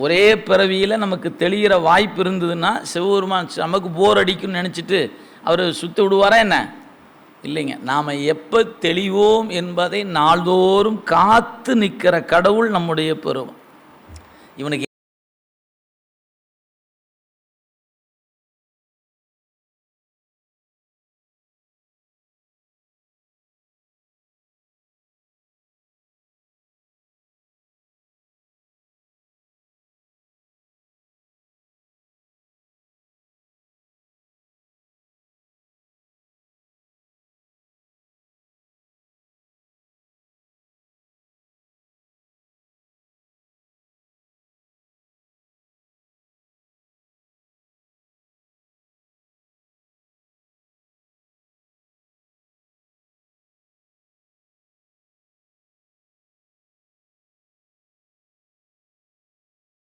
ஒரே பிறவியில் நமக்கு தெளிகிற வாய்ப்பு இருந்ததுன்னா சிவபெருமான் நமக்கு போர் அடிக்கும்னு நினச்சிட்டு அவர் சுற்றி விடுவாரா என்ன? இல்லைங்க. நாம் எப்போ தெளிவோம் என்பதை நாள்தோறும் காத்து நிற்கிற கடவுள் நம்முடைய பெருவம் இவனுக்கு